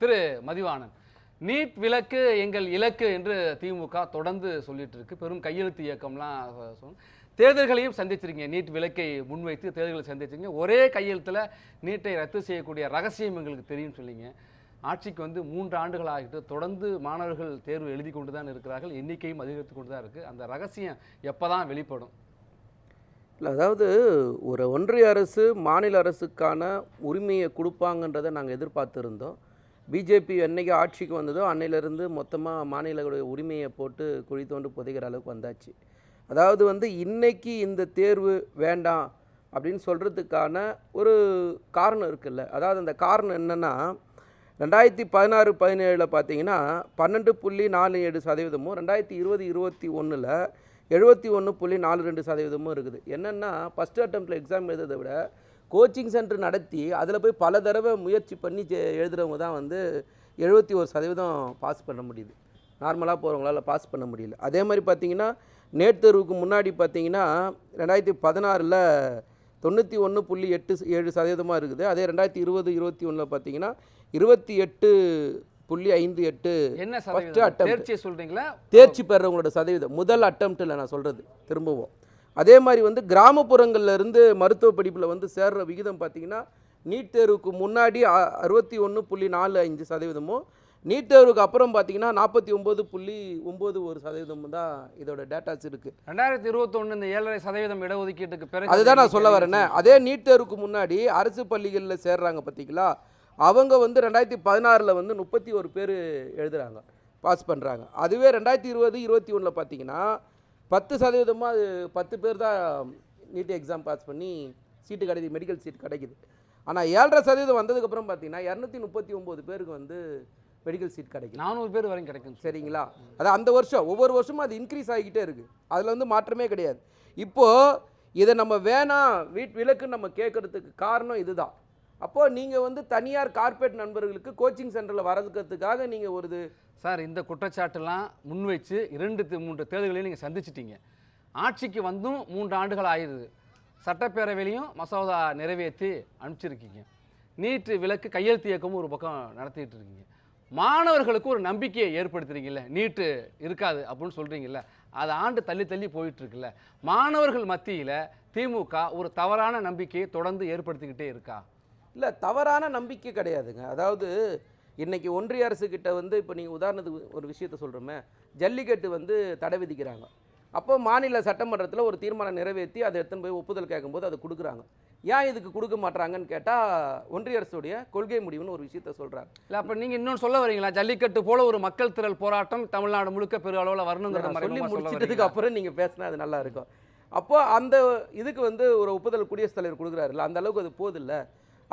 திரு Mathivanan. NEET விலக்கு எங்கள் இலக்கு என்று திமுக தொடர்ந்து சொல்லிட்டு இருக்கு. பெரும் கையெழுத்து இயக்கம்லாம் சொ- தேர்தல்களையும் சந்திச்சிருக்கீங்க. நீட் விலக்கை முன்வைத்து தேர்தல்களை சந்திச்சிருக்கீங்க. ஒரே கையெழுத்தில் நீட்டை ரத்து செய்யக்கூடிய ரகசியம் எங்களுக்கு தெரியும் சொல்லிங்க. ஆட்சிக்கு வந்து மூன்று ஆண்டுகள் ஆகிட்டு தொடர்ந்து மாணவர்கள் தேர்வு எழுதி கொண்டு தான் இருக்கிறார்கள். எண்ணிக்கையும் அதிகரித்து கொண்டு தான் இருக்குது அந்த ரகசியம் எப்போ தான் வெளிப்படும்? இல்லை அதாவது ஒரு ஒன்றிய அரசு மாநில அரசுக்கான உரிமையை கொடுப்பாங்கன்றதை நாங்கள் எதிர்பார்த்துருந்தோம். பிஜேபி என்றைக்கு ஆட்சிக்கு வந்ததோ அன்னையிலேருந்து மொத்தமாக மாநிலங்களுடைய உரிமையை போட்டு குழி தோண்டு புதைக்கிற அளவுக்கு வந்தாச்சு. அதாவது வந்து இன்றைக்கி இந்த தேர்வு வேண்டாம் அப்படின்னு சொல்கிறதுக்கான ஒரு காரணம் இருக்குல்ல. அதாவது அந்த காரணம் என்னென்னா ரெண்டாயிரத்தி பதினாறு பதினேழில் பார்த்தீங்கன்னா பன்னெண்டு புள்ளி நாலு ஏழு சதவீதமும் ரெண்டாயிரத்தி இருபது இருபத்தி ஒன்றில் எழுபத்தி ஒன்று புள்ளி நாலு ரெண்டு சதவீதமும் இருக்குது. என்னென்னா ஃபஸ்ட் அட்டம்ப்டில் எக்ஸாம் எழுதுறதை விட கோச்சிங் சென்டர் நடத்தி அதில் போய் பல தடவை முயற்சி பண்ணி எழுதுறவங்க தான் வந்து எழுபத்தி ஒரு சதவீதம் பாஸ் பண்ண முடியுது. நார்மலாக போகிறவங்களால பாஸ் பண்ண முடியல. அதே மாதிரி பார்த்தீங்கன்னா நேட் தேர்வுக்கு முன்னாடி பார்த்தீங்கன்னா ரெண்டாயிரத்தி பதினாறில் தொண்ணூற்றி ஒன்று புள்ளி எட்டு ஏழு சதவீதமாக இருக்குது. அதே ரெண்டாயிரத்தி இருபது இருபத்தி ஒன்றில் பார்த்தீங்கன்னா இருபத்தி எட்டு புள்ளி ஐந்து எட்டு என்ன சதவீதம்? attempt. தேர்ச்சியை சொல்றீங்களா? தேர்ச்சி பெறவங்களோட சதவீதம். முதல் அட்டம்ப்ட்டில் நான் சொல்கிறது திரும்பவும். அதே மாதிரி வந்து கிராமப்புறங்கள்ல இருந்து மருத்துவ படிப்பில் வந்து சேர்ற விகிதம் பார்த்தீங்கன்னா நீட் தேர்வுக்கு முன்னாடி அறுபத்தி ஒன்று புள்ளி நாலு அஞ்சு சதவீதமும் நீட் தேர்வுக்கு அப்புறம் பார்த்தீங்கன்னா நாற்பத்தி ஒம்பது புள்ளி ஒம்பது ஒரு சதவீதம் தான் இதோட டேட்டாஸ் இருக்குது ரெண்டாயிரத்தி இருபத்தொன்னு இந்த ஏழரை சதவீதம் இடஒதுக்கீட்டுக்கு பிறகு அதுதான் நான் சொல்ல வரேனே. அதே நீட் தேர்வுக்கு முன்னாடி அரசு பள்ளிகளில் சேர்றாங்க பார்த்தீங்களா அவங்க வந்து ரெண்டாயிரத்தி பதினாறில் வந்து முப்பத்தி ஒரு பேர் எழுதுறாங்க பாஸ் பண்ணுறாங்க அதுவே ரெண்டாயிரத்தி இருபது இருபத்தி ஒன்றில் பார்த்தீங்கன்னா பத்து சதவீதமாக அது பத்து பேர் தான் நீட் எக்ஸாம் பாஸ் பண்ணி சீட்டு கிடைக்குது மெடிக்கல் சீட் கிடைக்குது. ஆனால் ஏழரை சதவீதம் வந்ததுக்கப்புறம் பார்த்தீங்கன்னா இரநூத்தி முப்பத்தி ஒம்பது பேருக்கு வந்து மெடிக்கல் சீட் கிடைக்குது. நானூறு பேர் வரைக்கும் கிடைக்கும் சரிங்களா? அது அந்த வருஷம். ஒவ்வொரு வருஷமும் அது இன்க்ரீஸ் ஆகிக்கிட்டே இருக்குது அதில் வந்து மாற்றமே கிடையாது. இப்போது இதை நம்ம வேணாம் வீட் விலக்குன்னு நம்ம கேட்குறதுக்கு காரணம் இதுதான். அப்போது நீங்கள் வந்து தனியார் கார்ப்பரேட் நண்பர்களுக்கு கோச்சிங் சென்டரில் வரதுக்கிறதுக்காக நீங்கள் ஒரு இது சார் இந்த குற்றச்சாட்டுலாம் முன்வைச்சு இரண்டு மூன்று தேர்தல்களையும் நீங்கள் சந்திச்சிட்டீங்க. ஆட்சிக்கு வந்தும் மூன்று ஆண்டுகள் ஆயிடுது சட்டப்பேரவையிலையும் மசோதா நிறைவேற்றி அனுப்பிச்சிருக்கீங்க. நீட்டு விலக்கு கையெழுத்து இயக்கமும் ஒரு பக்கம் நடத்திட்டு இருக்கீங்க. மாணவர்களுக்கு ஒரு நம்பிக்கையை ஏற்படுத்துறீங்கல்ல நீட்டு இருக்காது அப்படின்னு சொல்கிறீங்கல்ல அது ஆண்டு தள்ளி தள்ளி போயிட்டுருக்குல்ல. மாணவர்கள் மத்தியில் திமுக ஒரு தவறான நம்பிக்கையை தொடர்ந்து ஏற்படுத்திக்கிட்டே இருக்கா? இல்லை தவறான நம்பிக்கை கிடையாதுங்க. அதாவது இன்னைக்கு ஒன்றிய அரசு கிட்ட வந்து இப்போ நீங்கள் உதாரணத்துக்கு ஒரு விஷயத்த சொல்கிறோமே ஜல்லிக்கட்டு வந்து தடை விதிக்கிறாங்க. அப்போ மாநில சட்டமன்றத்தில் ஒரு தீர்மானம் நிறைவேற்றி அதை எடுத்துன்னு போய் ஒப்புதல் கேட்கும்போது அதை கொடுக்குறாங்க. ஏன் இதுக்கு கொடுக்க மாட்றாங்கன்னு கேட்டால் ஒன்றிய அரசுடைய கொள்கை முடிவுன்னு ஒரு விஷயத்த சொல்கிறாங்க இல்லை அப்போ நீங்கள் இன்னொன்று சொல்ல வரீங்களா? ஜல்லிக்கட்டு போல ஒரு மக்கள் திரள் போராட்டம் தமிழ்நாடு முழுக்க பெரு அளவில் வரணுங்கிறத நான் சொல்லி முடிச்சிட்டதுக்கு? அப்புறம் நீங்கள் பேசினா அது நல்லா இருக்கும். அப்போ அந்த இதுக்கு வந்து ஒரு ஒப்புதல் குடியரசுத் தலைவர் கொடுக்குறாருல்ல அந்த அளவுக்கு அது போதில்ல.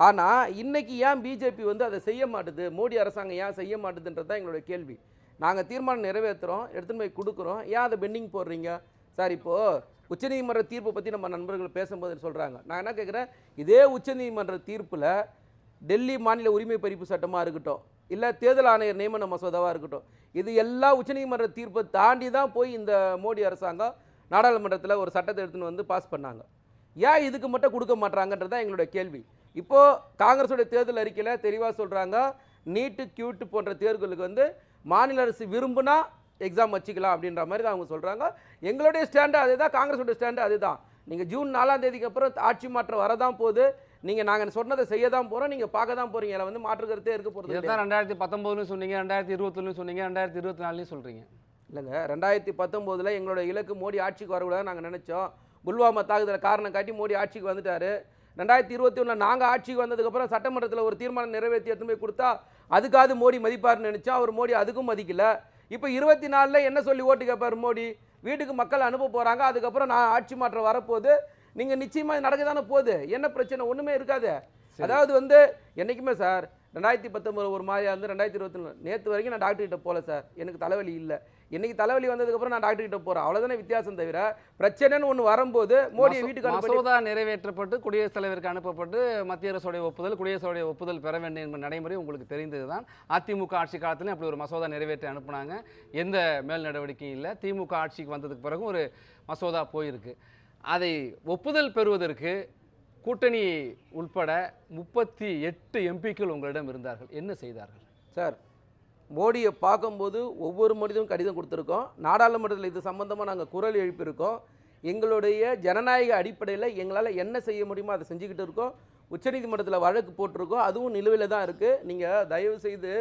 ஆனால் இன்றைக்கி ஏன் பிஜேபி வந்து அதை செய்ய மாட்டுது? மோடி அரசாங்கம் ஏன் செய்ய மாட்டுதுன்றது தான் எங்களுடைய கேள்வி. நாங்கள் தீர்மானம் நிறைவேற்றுறோம் எடுத்துன்னு போய் கொடுக்குறோம். ஏன் அதை பெண்டிங் போடுறீங்க? சார் இப்போது உச்சநீதிமன்ற தீர்ப்பை பற்றி நம்ம நண்பர்கள் பேசும்போது சொல்கிறாங்க நான் என்ன கேட்குறேன் இதே உச்சநீதிமன்ற தீர்ப்பில் டெல்லி மாநில உரிமை பறிப்பு சட்டமாக இருக்கட்டும் இல்லை தேர்தல் ஆணையர் நியமன மசோதாவாக இருக்கட்டும் இது எல்லா உச்சநீதிமன்ற தீர்ப்பை தாண்டி தான் போய் இந்த மோடி அரசாங்கம் நாடாளுமன்றத்தில் ஒரு சட்டத்தை எடுத்துன்னு வந்து பாஸ் பண்ணாங்க. ஏன் இதுக்கு மட்டும் கொடுக்க மாட்டாங்கன்றது தான் எங்களுடைய கேள்வி. இப்போது காங்கிரஸோட தேர்தல் அறிக்கையில் தெளிவாக சொல்கிறாங்க நீட்டு கியூட்டு போன்ற தேர்வுகளுக்கு வந்து மாநில அரசு விரும்புனா எக்ஸாம் வச்சுக்கலாம் அப்படின்ற மாதிரி தான் அவங்க சொல்கிறாங்க எங்களுடைய ஸ்டாண்டு அதுதான் காங்கிரஸோட ஸ்டாண்டு அதுதான். நீங்கள் ஜூன் நாலாம் தேதிக்கு அப்புறம் ஆட்சி மாற்றம் வரதான் போகுது. நீங்கள் நாங்கள் சொன்னதை செய்ய தான் போகிறோம் நீங்கள் பார்க்க தான் போகிறீங்க அதில் வந்து மாற்று கருத்தே இருக்க போகிறது இதுதான் ரெண்டாயிரத்தி பத்தொம்போதுலையும் சொன்னீங்க ரெண்டாயிரத்தி இருபத்தொன்னுலையும் சொன்னீங்க ரெண்டாயிரத்தி இருபத்தி நாலுலையும் சொல்கிறீங்க இல்லைங்க ரெண்டாயிரத்தி பத்தொம்போதில் எங்களோட இலக்கு மோடி ஆட்சிக்கு வரக்கூடாதுன்னு நாங்கள் நினச்சோம். புல்வாமா தாக்குதலை காரணம் காட்டி மோடி ஆட்சிக்கு வந்துட்டாரு. ரெண்டாயிரத்தி இருபத்தி ஒன்றில் நாங்கள் ஆட்சிக்கு வந்ததுக்கப்புறம் சட்டமன்றத்தில் ஒரு தீர்மானம் நிறைவேற்றி எடுத்துன்னு போய் கொடுத்தா அதுக்காவது மோடி மதிப்பார்னு நினச்சோம் அவர் மோடி அதுக்கும் மதிக்கல. இப்போ இருபத்தி நாலில் என்ன சொல்லி ஓட்டு கேட்பார் மோடி? வீட்டுக்கு மக்கள் அனுப்ப போகிறாங்க அதுக்கப்புறம் நான் ஆட்சி மாற்றம் வரப்போகுது. நீங்கள் நிச்சயமாக நடக்க தானே போகுது. என்ன பிரச்சனை? ஒன்றுமே இருக்காது. அதாவது வந்து என்றைக்குமே சார் ரெண்டாயிரத்தி பத்தொம்பது ஒரு மாதிரியா இருந்து ரெண்டாயிரத்தி இருபத்தி நேற்று வரைக்கும் நான் டாக்டர் கிட்ட போகல சார் எனக்கு தலைவலி இல்லை. இன்னைக்கு தலைவலி வந்ததுக்கப்புறம் நான் டாக்டர் கிட்ட போகிறேன் அவ்வளோதானே வித்தியாசம் தவிர பிரச்சனைன்னு ஒன்று வரும்போது மோடியை வீட்டுக்கு மசோதா நிறைவேற்றப்பட்டு குடியரசுத் தலைவருக்கு அனுப்பப்பட்டு மத்திய அரசுடைய ஒப்புதல் குடியரசுடைய ஒப்புதல் பெற வேண்டும் என்பது நடைமுறை உங்களுக்கு தெரிந்தது தான் அதிமுக ஆட்சி காலத்திலும் அப்படி ஒரு மசோதா நிறைவேற்றி அனுப்புனாங்க. எந்த மேல் நடவடிக்கையும் இல்லை. திமுக ஆட்சிக்கு வந்ததுக்கு பிறகும் ஒரு மசோதா போயிருக்கு. அதை ஒப்புதல் பெறுவதற்கு கூட்டணி உள்பட முப்பத்தி எட்டு எம்பிக்கள் உங்களிடம் இருந்தார்கள். என்ன செய்தார்கள்? சார் மோடியை பார்க்கும்போது ஒவ்வொரு மனிதனும் கடிதம் கொடுத்துருக்கோம். நாடாளுமன்றத்தில் இது சம்மந்தமாக நாங்கள் குரல் எழுப்பியிருக்கோம். எங்களுடைய ஜனநாயக அடிப்படையில் எங்களால் என்ன செய்ய முடியுமோ அதை செஞ்சுக்கிட்டு இருக்கோம். உச்சநீதிமன்றத்தில் வழக்கு போட்டிருக்கோம். அதுவும் நிலுவையில் தான் இருக்குது நீங்கள் தயவு செய்து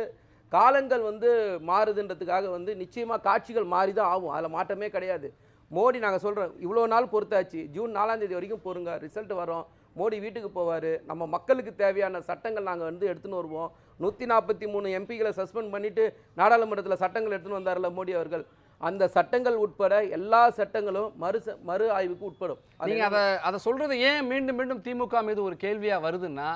காலங்கள் வந்து மாறுதுன்றதுக்காக வந்து நிச்சயமாக காட்சிகள் மாறி தான் ஆகும். அதில் மாற்றமே கிடையாது. மோடி நாங்கள் சொல்கிறோம் இவ்வளோ நாள் பொறுத்தாச்சு. ஜூன் நாலாம் தேதி வரைக்கும் பொறுங்க. ரிசல்ட் வரும். மோடி வீட்டுக்கு போவார். நம்ம மக்களுக்கு தேவையான சட்டங்கள் நாங்கள் வந்து எடுத்துன்னு வருவோம். நூற்றி நாற்பத்தி மூணு எம்பிகளை சஸ்பெண்ட் பண்ணிவிட்டு நாடாளுமன்றத்தில் சட்டங்கள் எடுத்துன்னு வந்தார்ல மோடி அவர்கள். அந்த சட்டங்கள் உட்பட எல்லா சட்டங்களும் மறு மறு ஆய்வுக்கு உட்படும். அது நீங்க அதை அதை சொல்றது ஏன் மீண்டும் மீண்டும் திமுக மீது ஒரு கேள்வியா வருதுன்னா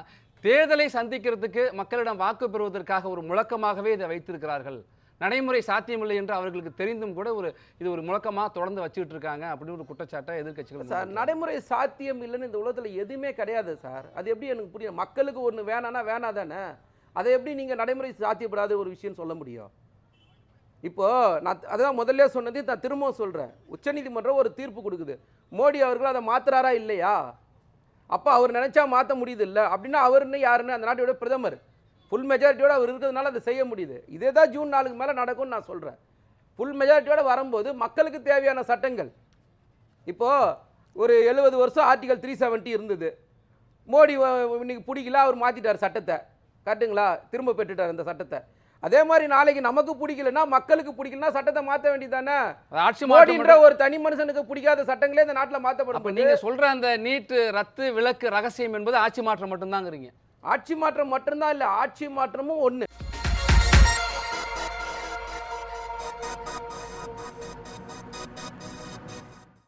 தேர்தலை சந்திக்கிறதுக்கு மக்களிடம் வாக்கு பெறுவதற்காக ஒரு முழக்கமாகவே இதை வைத்திருக்கிறார்கள். நடைமுறை சாத்தியமில்லை என்று அவர்களுக்கு தெரிந்தும் கூட ஒரு இது ஒரு முழக்கமா தொடர்ந்து வச்சுக்கிட்டு இருக்காங்க அப்படின்னு ஒரு குற்றச்சாட்டை எதிர்க்கட்சிகள் சார். நடைமுறை சாத்தியம் இல்லைன்னு இந்த உலகத்தில் எதுவுமே கிடையாது சார். அது எப்படி எனக்கு புரியும்? மக்களுக்கு ஒன்று வேணான்னா வேணா தானே? அதை எப்படி நீங்கள் நடைமுறை சாத்தியப்படாத ஒரு விஷயம் சொல்ல முடியும்? இப்போ நான் அதான் முதல்ல சொன்னது நான் திரும்பவும் சொல்கிறேன் உச்சநீதிமன்றம் ஒரு தீர்ப்பு கொடுக்குது. மோடி அவர்கள் அதை மாத்துறாரா இல்லையா? அப்போ அவர் நினைச்சா மாற்ற முடியுது இல்லை? அப்படின்னா அவருன்னு யாருன்னு அந்த நாட்டோட பிரதமர். ஃபுல் மெஜாரிட்டியோட அவர் இருக்கிறதுனால அதை செய்ய முடியுது. இதே தான் ஜூன் நாலுக்கு மேலே நடக்கும்னு நான் சொல்கிறேன் ஃபுல் மெஜாரிட்டியோட வரும்போது மக்களுக்கு தேவையான சட்டங்கள். இப்போ ஒரு எழுபது வருஷம் ஆர்டிகல் த்ரீ செவன்ட்டி இருந்தது. மோடி இன்னைக்கு பிடிக்கல அவர் மாற்றிட்டார் சட்டத்தை. கரெக்டுங்களா திரும்ப பெற்றுட்டார் அந்த சட்டத்தை. அதே மாதிரி நாளைக்கு நமக்கு பிடிக்கலன்னா மக்களுக்கு பிடிக்கலன்னா சட்டத்தை மாற்ற வேண்டியதானே ஆட்சி மோடின்ற ஒரு தனி மனுஷனுக்கு பிடிக்காத சட்டங்களே இந்த நாட்டில் மாற்றப்படும் நீங்க சொல்ற அந்த நீட் ரத்து விலக்கு ரகசியம் என்பது ஆட்சி மாற்றம் மட்டும்தாங்கிறீங்க. ஆட்சி மாற்றம் மட்டும்தான் இல்லை ஆட்சி மாற்றமும் ஒன்று